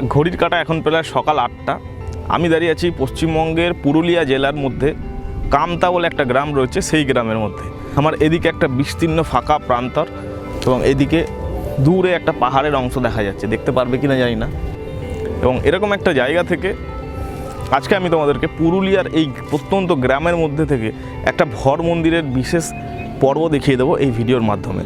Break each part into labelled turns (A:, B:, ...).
A: ঘড়ির কাটা এখন প্রায় সকাল আটটা। আমি দাঁড়িয়ে আছি পশ্চিমবঙ্গের পুরুলিয়া জেলার মধ্যে। কামতা বলে একটা গ্রাম রয়েছে, সেই গ্রামের মধ্যে। আমার এদিকে একটা বিস্তীর্ণ ফাঁকা প্রান্তর এবং এদিকে দূরে একটা পাহাড়ের অংশ দেখা যাচ্ছে। দেখতে পারবে কিনা জানি না। এবং এরকম একটা জায়গা থেকে আজকে আমি তোমাদেরকে পুরুলিয়ার এই প্রত্যন্ত গ্রামের মধ্যে থেকে একটা ভর মন্দিরের বিশেষ পর্ব দেখিয়ে দেবো এই ভিডিওর মাধ্যমে।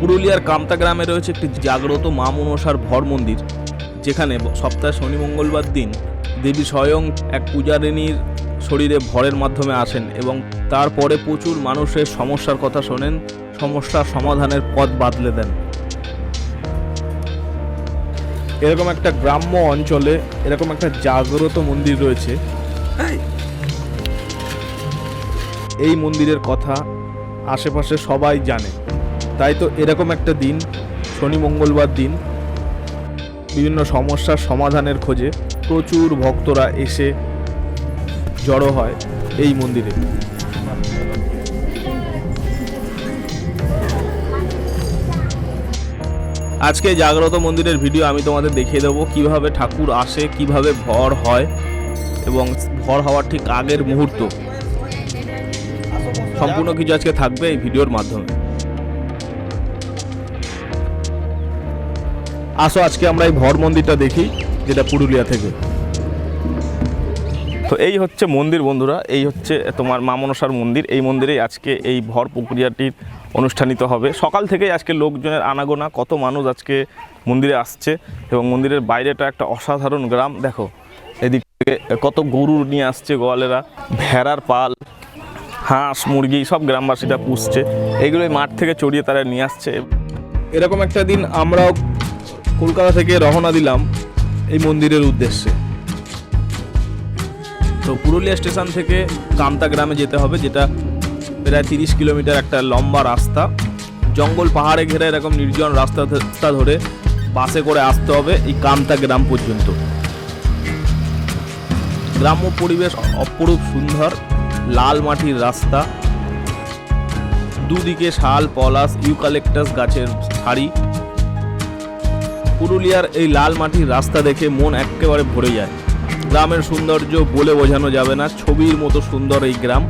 A: পুরুলিয়ার কামতা গ্রামে রয়েছে একটি জাগ্রত মা মনসার ভর মন্দির। যেখানে সপ্তাহে শনি মঙ্গলবার দিন দেবী স্বয়ং এক পূজারিণীর শরীরে ভরের মাধ্যমে আসেন এবং তারপরে প্রচুর মানুষের সমস্যার কথা শোনেন সমস্যার সমাধানের পথ বাদলে দেন। এরকম একটা গ্রাম্য অঞ্চলে এরকম একটা জাগ্রত মন্দির রয়েছে। এই। মন্দিরের কথা আশেপাশে সবাই জানে। তাই তো এরকম একটা দিন শনি মঙ্গলবার দিন বিভিন্ন সমস্যার সমাধানের খোঁজে প্রচুর ভক্তরা এসে জড়ো হয় এই মন্দিরে। আজকে জাগ্রত মন্দিরের ভিডিও আমি তোমাদের দেখিয়ে দেবো, কীভাবে ঠাকুর আসে, কীভাবে ভর হয় এবং ভর হওয়ার ঠিক আগের মুহূর্ত। সম্পূর্ণ কিছু আজকে থাকবে এই ভিডিওর মাধ্যমে। আসো আজকে আমরা এই ভর মন্দিরটা দেখি যেটা পুরুলিয়া থেকে। তো এই হচ্ছে মন্দির বন্ধুরা এই হচ্ছে তোমার মা মনসার মন্দির। এই মন্দিরেই আজকে এই ভর প্রক্রিয়াটির অনুষ্ঠানিত হবে। সকাল থেকেই আজকে লোকজনের আনাগোনা কত মানুষ আজকে মন্দিরে আসছে এবং মন্দিরের বাইরেটা একটা অসাধারণ গ্রাম। দেখো এদিক থেকে কত গরু নিয়ে আসছে গোয়ালেরা ভেড়ার পাল হাঁস মুরগি সব গ্রামবাসীরা পুষছে। এইগুলোই মাঠ থেকে চড়িয়ে তারা নিয়ে আসছে। এরকম একটা দিন আমরাও কলকাতা থেকে রওনা দিলাম এই মন্দিরের উদ্দেশ্যে। তো পুরুলিয়া স্টেশন থেকে কামতা গ্রামে যেতে হবে, যেটা প্রায় তিরিশ কিলোমিটার একটা লম্বা রাস্তা। জঙ্গল পাহাড়ে ঘেরা এরকম নির্জন রাস্তা ধরে বাসে করে আসতে হবে এই কামতা গ্রাম পর্যন্ত। গ্রাম্য পরিবেশ অপরূপ সুন্দর, লাল মাটির রাস্তা। দুদিকে শাল, পলাশ, ইউকালেক্টাস গাছের সারি পুরুলিয়ার এই লাল মাটির রাস্তা দেখে মন একেবারে ভরে যায়। গ্রামের সৌন্দর্য বলে বোঝানো যাবে না, ছবির মতো সুন্দর এই গ্রাম।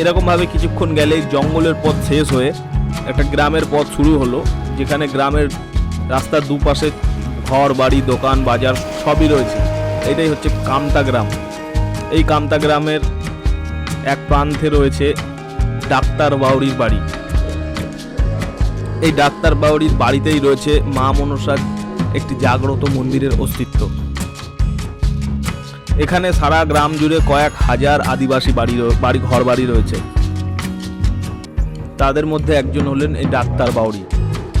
A: এরকমভাবে কিছুক্ষণ গেলেই জঙ্গলের পথ শেষ হয়ে একটা গ্রামের পথ শুরু হলো, যেখানে গ্রামের রাস্তার দুপাশে ঘর, বাড়ি, দোকান, বাজার সবই রয়েছে। এটাই হচ্ছে কামতা গ্রাম। এই কামতা গ্রামের এক প্রান্তে রয়েছে ডাক্তার বাউরির বাড়ি। এই ডাক্তার বাউরির বাড়িতেই রয়েছে মা মনসার একটি জাগ্রত মন্দিরের অস্তিত্ব। এখানে সারা গ্রাম জুড়ে কয়েক হাজার আদিবাসী বাড়ি বাড়ি, ঘর বাড়ি রয়েছে। তাদের মধ্যে একজন হলেন এই ডাক্তার বাউরি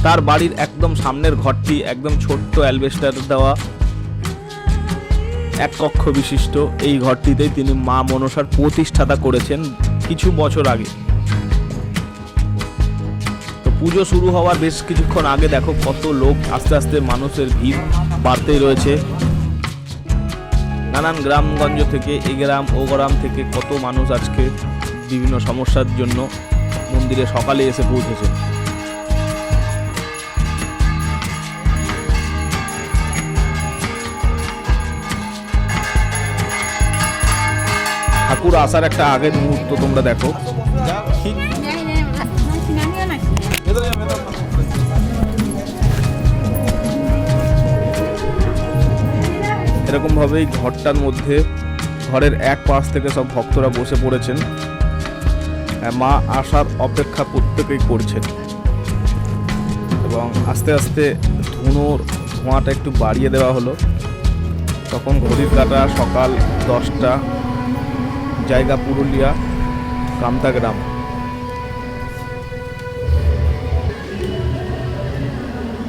A: তার বাড়ির একদম সামনের ঘরটি একদম ছোট্ট অ্যালবেস্টার দেওয়া এক কক্ষ বিশিষ্ট। এই ঘরটিতেই তিনি মা মনসার প্রতিষ্ঠাতা করেছেন কিছু বছর আগে। পুজো শুরু হওয়ার বেশ কিছুক্ষণ আগে দেখো কত লোক আস্তে আস্তে মানুষের ভিড় বাড়তেই রয়েছে। নানান গ্রামগঞ্জ থেকে এ গ্রাম ও গ্রাম থেকে কত মানুষ আজকে বিভিন্ন সমস্যার জন্য মন্দিরে সকালে এসে পৌঁছেছে। ঠাকুর আসার একটা আগের মুহূর্ত তোমরা দেখো। ঠিক এরকমভাবেই ঘরটার মধ্যে ঘরের এক পাশ থেকে সব ভক্তরা বসে পড়েছেন। মা আসার অপেক্ষা প্রত্যেকেই করছেন। এবং আস্তে আস্তে ধুনোর ধোঁয়াটা একটু বাড়িয়ে দেওয়া হলো। তখন ঘড়ির কাটা সকাল দশটা, জায়গা পুরুলিয়া, কামতা গ্রাম।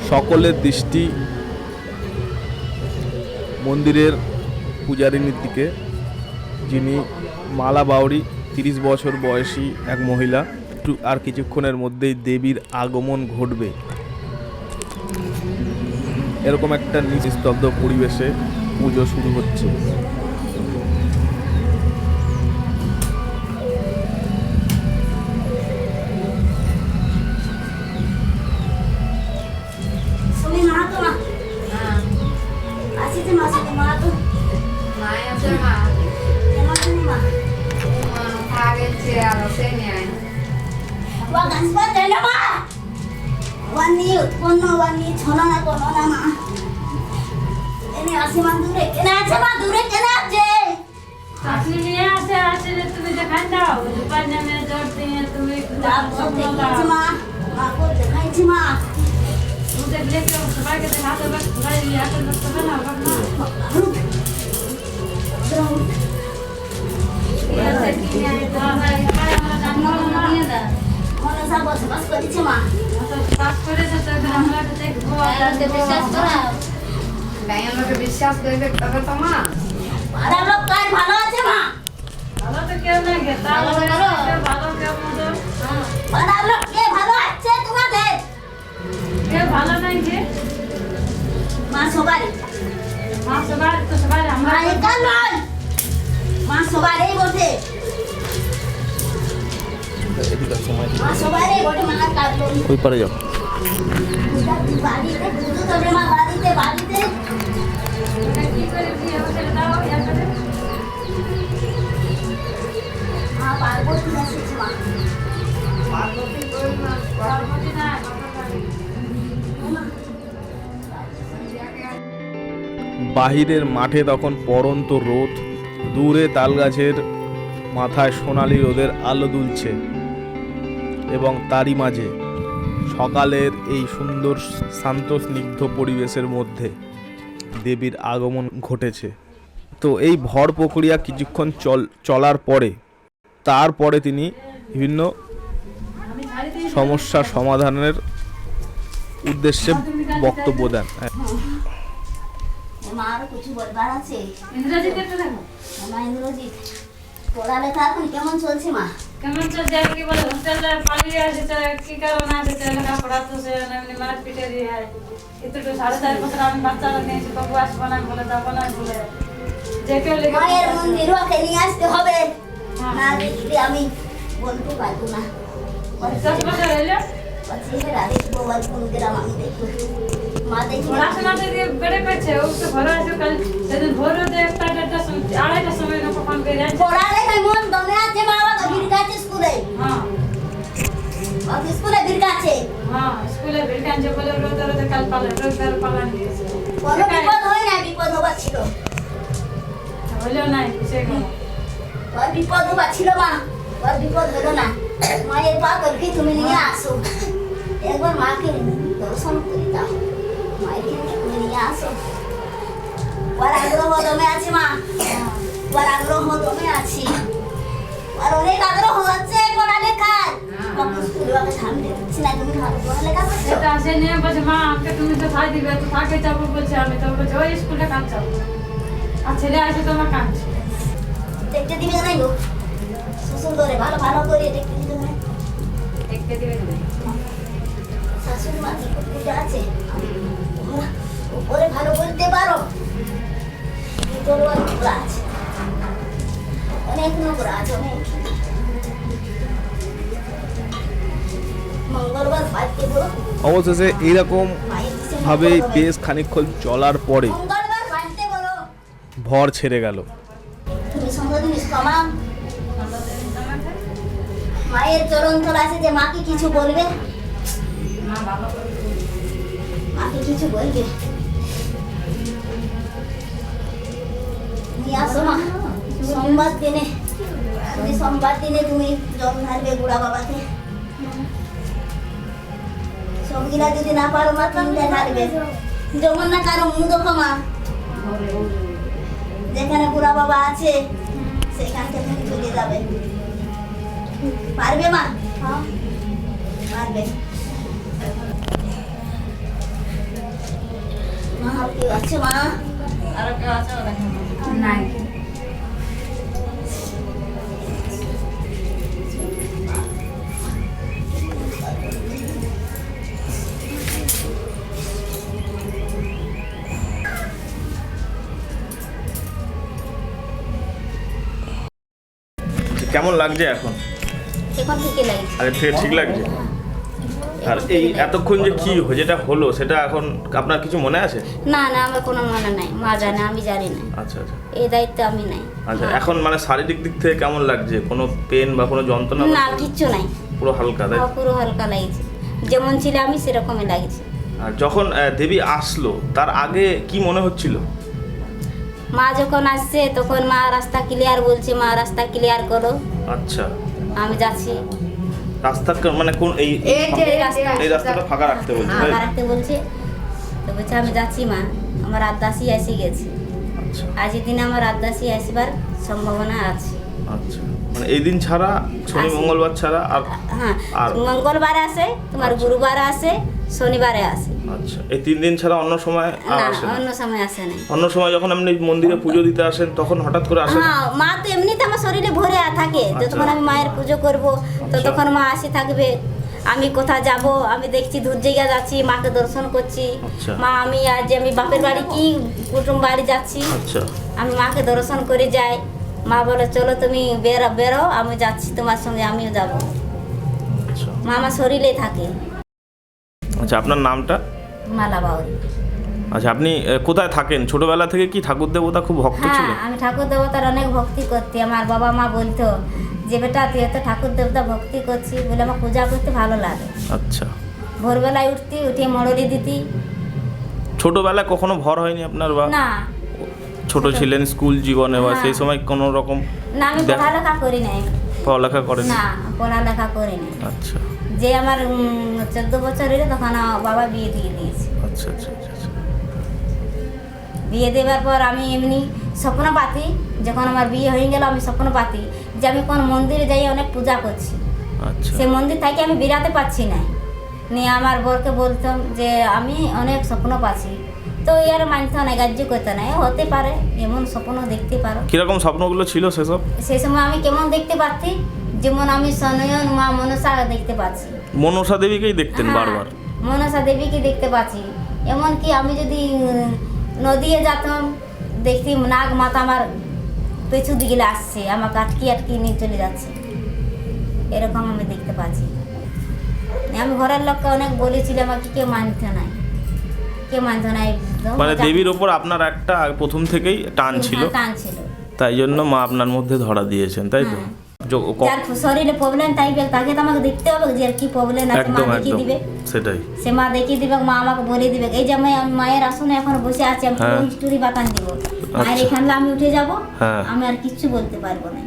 A: সকলের দৃষ্টি মন্দিরের পূজারিনীর দিকে, যিনি মালা বাউরি তিরিশ বছর বয়সী এক মহিলা, একটু আর কিছুক্ষণের মধ্যেই দেবীর আগমন ঘটবে। এরকম একটা নিস্তব্ধ পরিবেশে পুজো শুরু হচ্ছে।
B: বিশ্বাস করবে তবে তো মা
C: ভালো আছে মা। মা সবারই বটে
A: ওই পারে যাও।
C: বাড়িতে বাড়িতে বাড়িতে
D: কি করে
A: বাহিরের মাঠে তখন পরন্ত রোদ, দূরে তালগাছের মাথায় সোনালি রোদের আলো দুলছে এবং তারই মাঝে সকালের এই সুন্দর শান্ত স্নিগ্ধ পরিবেশের মধ্যে দেবীর আগমন ঘটেছে। তো এই ভর প্রক্রিয়া কিছুক্ষণ চল, চলার পরে তারপরে তিনি বিভিন্ন সমস্যা সমাধানের উদ্দেশ্যে বক্তব্য দেন। হ্যাঁ।
C: মা আরও কিছু বলবার আছে?
D: ইংরেজিতে একটু দেখো।
C: মা ইন্দ্রজিৎ পড়ালেখা এখন কেমন চলছে মা?
D: কেমন চলছে কি বলে? হোস্টেলে পালিয়ে এসেছে কি কারণে এসেছে লেখাপড়া তো সে এমনি মার দিয়ে একটু সাড়ে চার বছর আমি বাচ্চারা নিয়েছি বাবু আসব না বলে যাব না বলে। যে কেউ লেগে
C: মায়ের মন্দির ওকে নিয়ে আসতে হবে। না দেখলে আমি বলতে পারব না।
D: পড়াশোনা থেকে বেড়ে পেয়েছে ও তো ঘরে আসে কাল সেদিন ভোরে যে একটা দেড়টা আড়াইটার সময় না কখন বেরিয়ে আসছে
C: মন দমে আছে বাবা ভিড় স্কুলে।
D: হ্যাঁ।
C: স্কুলে ভিড় কাছে।
D: হ্যাঁ স্কুলে ভিড়কান যে বলে রোদে রোদে কাল পালে রোজগার পালান দিয়েছে
C: কোনো বিপদ হয় না বিপদ হবার ছিল।
D: হলেও নাই সে কোনো
C: ওর বিপদ ছিল মা। ওর বিপদ হলো না। মায়ের পা করকে তুমি নিয়ে আসো। একবার মাকে দর্শন করে দাও। মায়ের তুমি নিয়ে আসো। ওর আগ্রহ দমে আছে মা। ওর আগ্রহ দমে আছি। ওর অনেক আগ্রহ হচ্ছে তুমি করছ?
D: সেটা সে নিয়ে বলছে মা আমাকে তুমি তো খাই দিবে তো তাকে যাব বলছে আমি। তো বলছি ওই স্কুলে আর ছেলে আছে তোমার কাঁদছে।
C: দেখতে দিবে নাই গো শ্বশুর করে ভালো ভালো করে দেখতে দিবে না।
D: দেখতে দিবে না।
C: শাশুড়ি মা পূজা আছে। উপরে ভালো বলতে পারো। ভিতরে অনেক নোংরা আছে। অনেক নোংরা আছে অনেক।
A: অবশেষে এইরকম ভাবে বেশ খানিকক্ষণ চলার পরে ভর ছেড়ে গেল।
C: সঙ্গে মায়ের চরণ তলা আছে যে মাকে কিছু বলবে? মাকে কিছু বলবে? নিয়ে আসো মা। সোমবার দিনে, তুমি সোমবার দিনে তুমি জল ঢালবে বুড়া বাবাকে। সবগুলা যদি না পারো মা, তিনটে ঢালবে। যেমন না কারও মুখ দেখো মা। যেখানে বুড়া বাবা আছে সেখান থেকে চলে যাবে। পারবে মা? হ্যাঁ। পারবে। মা কি আছে মা।
D: আর কেউ আছে নাই।
A: কেমন লাগছে এখন? আরে থেকে ঠিক লাগছে? আর এই এতক্ষণ যে কি যেটা হলো সেটা এখন আপনার কিছু মনে আছে?
C: না না আমার কোনো মনে নাই। মা জানে আমি জানি না।
A: আচ্ছা আচ্ছা।
C: এই দায়িত্ব আমি নাই।
A: আচ্ছা এখন মানে শারীরিক দিক থেকে কেমন লাগছে? কোনো পেন বা কোনো যন্ত্রণা
C: না কিচ্ছু নাই।
E: পুরো হালকা তাই
F: পুরো হালকা লাগছে। যেমন ছিল আমি সেরকমই লাগছে।
E: আর যখন দেবী আসলো তার আগে কি মনে হচ্ছিল?
F: মা যখন আসছে তখন মা রাস্তা ক্লিয়ার বলছে মা রাস্তা ক্লিয়ার করো।
E: আচ্ছা।
F: আমি যাচ্ছি।
E: রাস্তা মানে কোন এই
B: এই রাস্তা।
E: এই রাস্তাটা ফাঁকা রাখতে বলছে তাই?
F: ফাঁকা রাখতে বলছে। তো বলছে আমি যাচ্ছি মা। আমার আদাসি এসে গেছে।
E: আচ্ছা।
F: আজ দিনে আমার আদাসি আসবার সম্ভাবনা আছে।
E: আচ্ছা। মানে এই দিন ছাড়া শনি মঙ্গলবার ছাড়া আর
F: হ্যাঁ
E: আর-
F: মঙ্গলবারে আসে তোমার
E: আচ্ছা।
F: গুরুবারে আসে শনিবারে আসে
E: আচ্ছা এই তিন দিন ছাড়া অন্য সময় আর আসে না?
F: অন্য সময় আসে না।
E: অন্য সময় যখন আপনি মন্দিরে পুজো দিতে আসেন তখন হঠাৎ করে আসেন
F: হ্যাঁ মা তো এমনিতে আমার শরীরে ভরে থাকে। যতক্ষণ আমি মায়ের পুজো করব ততক্ষণ মা আসে থাকবে। আমি কোথাও যাব? আমি দেখছি দূর জায়গা যাচ্ছি মাকে দর্শন করছি।
E: আচ্ছা।
F: মা আমি আজ আমি বাপের বাড়ি কি কুটুম বাড়ি যাচ্ছি।
E: আচ্ছা।
F: আমি মাকে দর্শন করে যাই। মা বলে চলো তুমি বেরো বেরো আমি যাচ্ছি তোমার সঙ্গে আমিও যাব।
E: আচ্ছা।
F: মা আমার শরীরে থাকে।
E: আচ্ছা আপনার নামটা?
F: মালা বাউরি
E: আচ্ছা আপনি কোথায় থাকেন? ছোটবেলা থেকে কি ঠাকুর দেবতা খুব ভক্ত
F: হ্যাঁ
E: ছিলেন?
F: আমি ঠাকুর দেবতার অনেক ভক্তি করতি আমার বাবা মা বলতো যে বেটা তুই এত ঠাকুর দেবতা ভক্তি করছি বলে আমার পূজা করতে ভালো লাগে।
E: আচ্ছা।
F: ভোরবেলায় উঠতি উঠিয়ে মড়লি দিতি।
E: ছোটবেলায় কখনো ভর হয়নি আপনার বা?
F: না।
E: ছোট ছিলেন স্কুল জীবনে বা
F: হ্যাঁ।
E: সেই সময় কোনো রকম
F: না আমি পড়ালেখা করি নাই।
E: পড়ালেখা করেন
F: না পড়ালেখা করি নাই।
E: আচ্ছা।
F: যে আমার চোদ্দ বছর হইলে তখন বাবা বিয়ে দিয়ে দিয়েছে।
E: আচ্ছা আচ্ছা আচ্ছা আচ্ছা।
F: বিয়ে দেওয়ার পর আমি এমনি স্বপ্ন পাতি যখন আমার বিয়ে হয়ে গেল আমি স্বপ্ন পাতি যে আমি কোন মন্দিরে যাই অনেক পূজা করছি।
E: আচ্ছা।
F: সে মন্দির থেকে আমি বেরাতে পারছি না। নিয়ে আমার বরকে বলতাম যে আমি অনেক স্বপ্ন পাচ্ছি। তো ইয়ার মানতে না গ্রাহ্য করতে না। হতে পারে এমন স্বপ্ন দেখতে পারো।
E: কীরকম স্বপ্নগুলো ছিল সেসব?
F: সেই সময় আমি কেমন দেখতে পাচ্ছি যেমন আমি সনয়ন মা মনসা দেখতে পাচ্ছি।
E: মনসা দেবীকেই দেখতেন
F: হ্যাঁ,
E: বারবার।
F: মনসা দেবীকে দেখতে পাচ্ছি। এমনকি আমি যদি নদীয়ে যেতাম দেখতি নাগ মাথা আমার পেছু দিকে আসছে আমাকে আটকি আটকি নিয়ে চলে যাচ্ছে। এরকম আমি দেখতে পাচ্ছি। আমি ঘরের লোককে অনেক বলেছিলাম আমাকে কে মানতে নাই কে মানতে নাই
E: মানে দেবীর ওপর আপনার একটা প্রথম থেকেই টান ছিল।
F: হ্যাঁ, টান ছিল।
E: তাই জন্য মা আপনার মধ্যে ধরা দিয়েছেন তাই তো?
F: হ্যাঁ। যার শরীরে প্রবলেম তাই তাকে তো আমাকে দেখতে হবে যে কি প্রবলেম আছে মা দেখিয়ে দিবে
E: সেটাই
F: সে মা দেখিয়ে দিবে মা আমাকে বলে দিবে এই যে আমি আমি মায়ের আসনে এখন বসে আছি আমি। পুরো হিস্টোরি বাতান দিব মায়ের। এখানে আমি উঠে যাব
E: হ্যাঁ।
F: আমি আর কিচ্ছু বলতে পারব না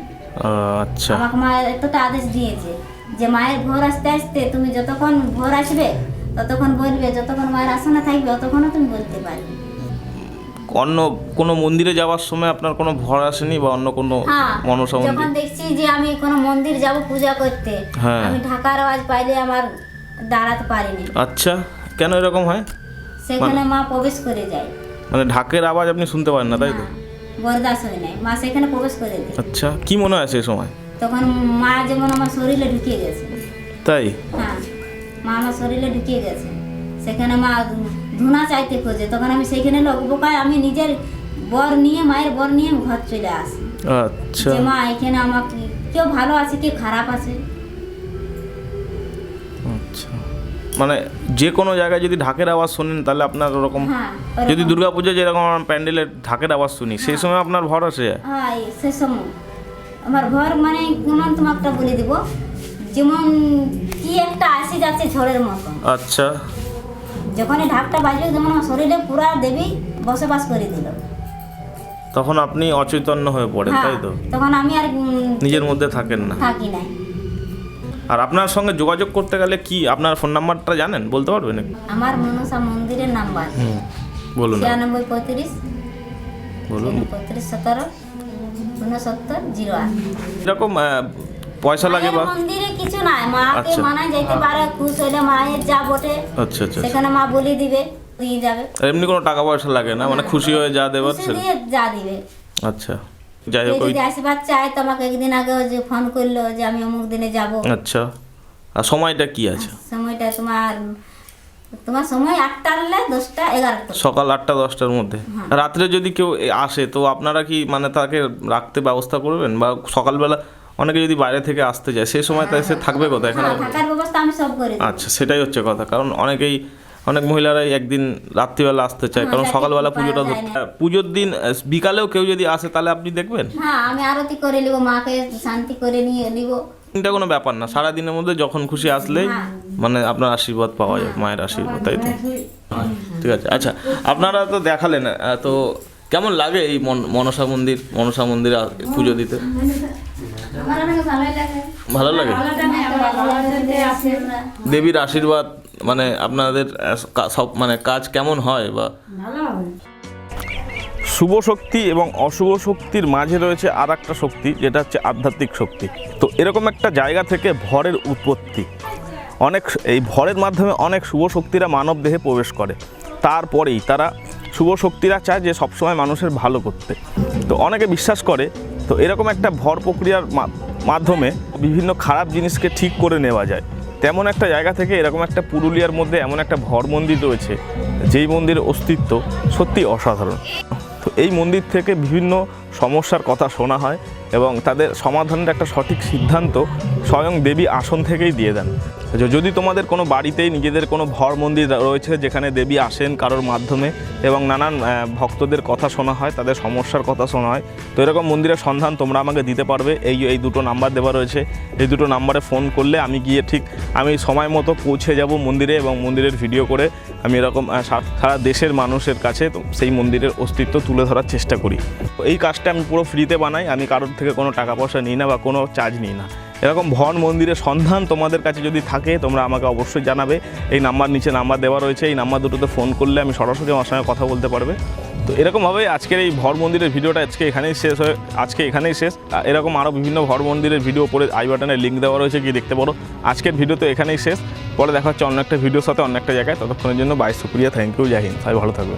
E: আচ্ছা
F: আমাকে মায়ের এতটা আদেশ দিয়েছে যে মায়ের ভোর আসতে আসতে তুমি যতক্ষণ ভোর আসবে ততক্ষণ বলবে যতক্ষণ মায়ের আসনে থাকবে ততক্ষণও তুমি বলতে পারবে
E: অন্য কোনো মন্দিরে যাওয়ার সময় আপনার কোনো ভর আসেনি বা অন্য কোনো
F: হ্যাঁ
E: মনসা
F: যখন দেখছি যে আমি কোনো মন্দির যাব পূজা করতে
E: হ্যাঁ।
F: আমি ঢাকার আওয়াজ পাইলে আমার দাঁড়াতে পারিনি।
E: আচ্ছা কেন এরকম হয়?
F: সেখানে মা প্রবেশ করে যায়।
E: মানে ঢাকের আওয়াজ আপনি শুনতে পারেন না তাই তো?
F: হ্যাঁ, বরদাস হয় নাই। মা সেখানে প্রবেশ করে দেয়
E: আচ্ছা কি মনে হয় সেই সময়?
F: তখন মা যেমন আমার শরীরে ঢুকিয়ে গেছে।
E: তাই?
F: হ্যাঁ মা আমার শরীরে ঢুকিয়ে গেছে। সেখানে মা ধুনা চাইতে খোঁজে। তখন আমি লোক বোকায় আমি নিজের বর নিয়ে মায়ের বর নিয়ে ঘর চলে আসি।
E: আচ্ছা।
F: যে মা এখানে আমাকে কেউ ভালো আছে কেউ খারাপ আছে?
E: আচ্ছা। মানে যে কোনো জায়গায় যদি ঢাকের আওয়াজ শোনেন তাহলে আপনার ওরকম
F: হ্যাঁ
E: যদি
F: ওরকম।
E: দুর্গাপূজা যেরকম প্যান্ডেলের ঢাকের আওয়াজ শুনি সেই সময় আপনার ভর আসে?
F: হ্যাঁ এই সে সময়। আমার ঘর মানে কেমন তোমাকে বলে দিব। যেমন কি একটা আসে যাচ্ছে ঝড়ের মতন।
E: আচ্ছা।
F: যখন ঢাকটা বাজলো যেমন আমার শরীরে পুরা দেবী বসবাস করে দিল
E: তখন আপনি অচৈতন্য হয়ে পড়েন
F: হ্যাঁ
E: তাই তো?
F: তখন আমি আর
E: নিজের মধ্যে থাকেন না।
F: থাকি নাই।
E: আর আপনার সঙ্গে যোগাযোগ করতে গেলে কি আপনার ফোন নাম্বারটা জানেন? বলতে পারবেন?
F: আমার মনসা মন্দিরের নাম্বার।
E: হুম বলুন।
F: ছিয়ানব্বই পঁয়ত্রিশ
E: বলুন।
F: পঁয়ত্রিশ সতেরো উনসত্তর জিরো আট।
E: এরকম পয়সা লাগে বা?
F: মন্দিরে কিছু নাই। মাকে
E: আচ্ছা।
F: মানায় যেতে পারে খুশ হইলে মায়ের যা বটে
E: আচ্ছা আচ্ছা
F: সেখানে মা বলে দিবে দিয়ে যাবে।
E: এমনি কোনো টাকা পয়সা লাগে না? মানে খুশি হয়ে যা
F: দিয়ে যা দিবে।
E: আচ্ছা যাই হোক
F: যদি আশীর্বাদ চায় তোমাকে একদিন আগে যে ফোন করল যে আমি অমুক দিনে যাব।
E: আচ্ছা আর সময়টা কি আছে?
F: সময়টা তোমার তোমার সময় আটটা হলে দশটা এগারোটা।
E: সকাল আটটা দশটার মধ্যে।
F: হ্যাঁ।
E: রাত্রে যদি কেউ আসে তো আপনারা কি মানে তাকে রাখতে ব্যবস্থা করবেন? বা সকালবেলা অনেকে যদি বাইরে থেকে আসতে যায় সেই সময় তাই সে থাকবে কোথায়? এখানে
F: হ্যাঁ, থাকার ব্যবস্থা আমি সব করে
E: আচ্ছা সেটাই হচ্ছে কথা। কারণ অনেকেই অনেক মহিলারাই একদিন রাত্রিবেলা আসতে চায় কারণ
F: হ্যাঁ,
E: সকালবেলা
F: যাতে
E: পুজোটা ধরতে- পুজোর দিন বিকালেও কেউ যদি আসে তাহলে আপনি দেখবেন?
F: হ্যাঁ আমি আরতি করে নিব মাকে শান্তি করে নিয়ে নিব।
E: এটা কোনো ব্যাপার না সারা দিনের মধ্যে যখন খুশি আসলেই মানে আপনার আশীর্বাদ পাওয়া যায় মায়ের আশীর্বাদ তাই তো? ঠিক আছে। আচ্ছা আপনারা তো দেখালেন তো কেমন লাগে এই মন- মনসা মন্দির মনসা মন্দিরে পুজো দিতে?
F: আমার অনেক ভালোই লাগে।
E: ভালো লাগে? দেবীর আশীর্বাদ মানে আপনাদের সব মানে কাজ কেমন হয় বা? শুভ শক্তি এবং অশুভ শক্তির মাঝে রয়েছে আর একটা শক্তি যেটা হচ্ছে আধ্যাত্মিক শক্তি। তো এরকম একটা জায়গা থেকে ভরের উৎপত্তি। অনেক এই ভরের মাধ্যমে অনেক শুভ শক্তিরা মানব দেহে প্রবেশ করে। তারপরেই তারা শুভ শক্তিরা চায় যে সবসময় মানুষের ভালো করতে। তো অনেকে বিশ্বাস করে তো এরকম একটা ভর প্রক্রিয়ার মাধ্যমে বিভিন্ন খারাপ জিনিসকে ঠিক করে নেওয়া যায়। তেমন একটা জায়গা থেকে এরকম একটা পুরুলিয়ার মধ্যে এমন একটা ভর মন্দির রয়েছে, যেই মন্দিরের অস্তিত্ব সত্যি অসাধারণ। তো এই মন্দির থেকে বিভিন্ন সমস্যার কথা শোনা হয় এবং তাদের সমাধানের একটা সঠিক সিদ্ধান্ত স্বয়ং দেবী আসন থেকেই দিয়ে দেন। যদি তোমাদের কোনো বাড়িতেই নিজেদের কোনো ভর মন্দির রয়েছে যেখানে দেবী আসেন কারোর মাধ্যমে এবং নানান ভক্তদের কথা শোনা হয়, তাদের সমস্যার কথা শোনা হয়, তো এরকম মন্দিরের সন্ধান তোমরা আমাকে দিতে পারবে। এই এই দুটো নাম্বার দেওয়া রয়েছে। এই দুটো নাম্বারে ফোন করলে আমি গিয়ে ঠিক আমি সময় মতো পৌঁছে যাব মন্দিরে এবং মন্দিরের ভিডিও করে আমি এরকম সারা দেশের মানুষের কাছে সেই মন্দিরের অস্তিত্ব তুলে ধরার চেষ্টা করি। এই কাজটা আমি পুরো ফ্রিতে বানাই, আমি কারোর থেকে কোনো টাকা পয়সা নিই না বা কোনো চার্জ নিই না। এরকম ভন মন্দিরের সন্ধান তোমাদের কাছে যদি থাকে, তোমরা আমাকে অবশ্যই জানাবে। এই নাম্বার নিচে নাম্বার দেওয়া রয়েছে, এই নাম্বার দুটোতে ফোন করলে আমি সরাসরি আমার সঙ্গে কথা বলতে পারবে। তো এরকমভাবে আজকের এই ভর মন্দিরের ভিডিওটা আজকে এখানেই শেষ হয়ে আজকে এখানেই শেষ। এরকম আরও বিভিন্ন ভর মন্দিরের ভিডিও পরে আই বাটনের লিঙ্ক দেওয়া রয়েছে কি দেখতে পারো। আজকের ভিডিও তো এখানেই শেষ। পরে দেখা হচ্ছে অন্য একটা ভিডিওর সাথে, অন্য একটা জায়গায়। ততক্ষণের জন্য বাই শুক্রিয়া থ্যাংক ইউ জাহিন সবাই ভালো থাকবে